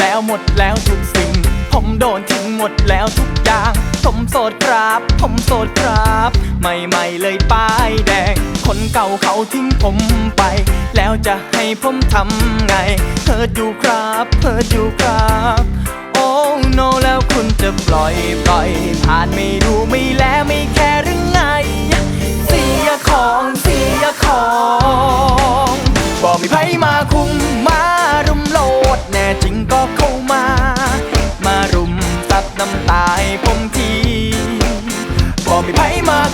แล้วหมดแล้วทุกสิ่ง ผมโดนทิ้งหมดแล้วทุกอย่าง ผมโสดครับ ผมโสดครับไม่ไม่เลยป้ายแดง คนเก่าเขาทิ้งผมไป แล้วจะให้ผมทำไงเพิดอยู่ครับเพิดอยู่ครับ โอ้โนแล้วคุณจะปล่อยปล่อยผ่านไม่ดูไม่แล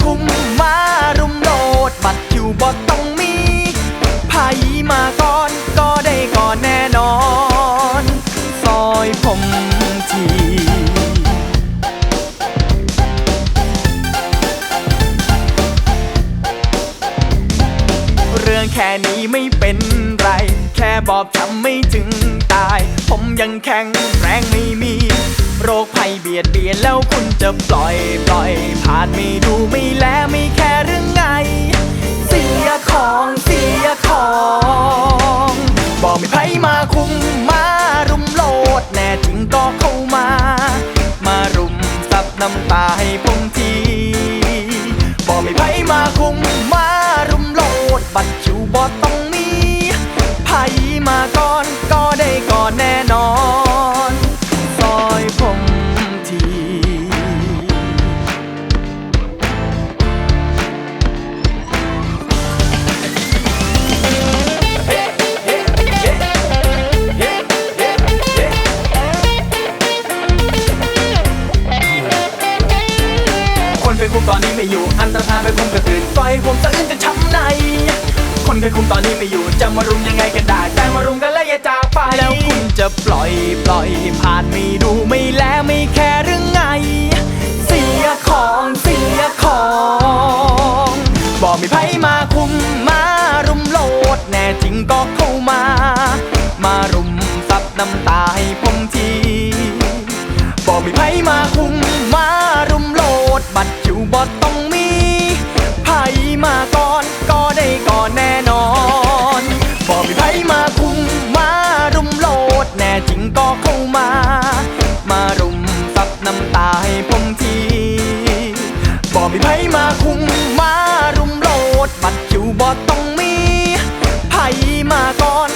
คุมมารุมโลดบัตรคิวบอต้องมีไผมาก่อนก็ได้ก่อนแน่นอน ซอยผมทีเรื่องแค่นี้ไม่เป็นไร แค่บอบช้ำไม่ถึงตาย ผมยังแข็งแรงไม่มี โรคภัยเบียดเบียนแล้วคุณจะปล่อยปล่อยผ่านไม่ดูไม่แลไม่แค่เรื่องไง คุมตอนนี้ไม่อยู่ อันตรธานไปคุมกระตือนปล่อยผมสะอื้นจะช้ำใน คนเคยคุมตอนนี้ไม่อยู่ จะมารุมยังไงกันได้แต่มารุมกันแล้วอย่าจากไป แล้วคุณจะปล่อยปล่อยผ่านไม่ดูไม่แลไม่แคร์หรือไง เสียของเสียของบอกมีไผมาคุมมารุมโลดแน่จริงก็เข้ามา มารุมซับน้ำตาให้ผมทีบอกมีไผมาคุมมา บัตรคิวบอต้องมีไผมาก่อน ก็ได้ก่อนแน่นอนบอกมีไผมาคุมมารุมโลด แน่จริงก็เข้ามา มารุมซับน้ำตาให้ผมทีบอกมีไผมาคุมมารุมโลด บัตรคิวบอต้องมีไผมาก่อน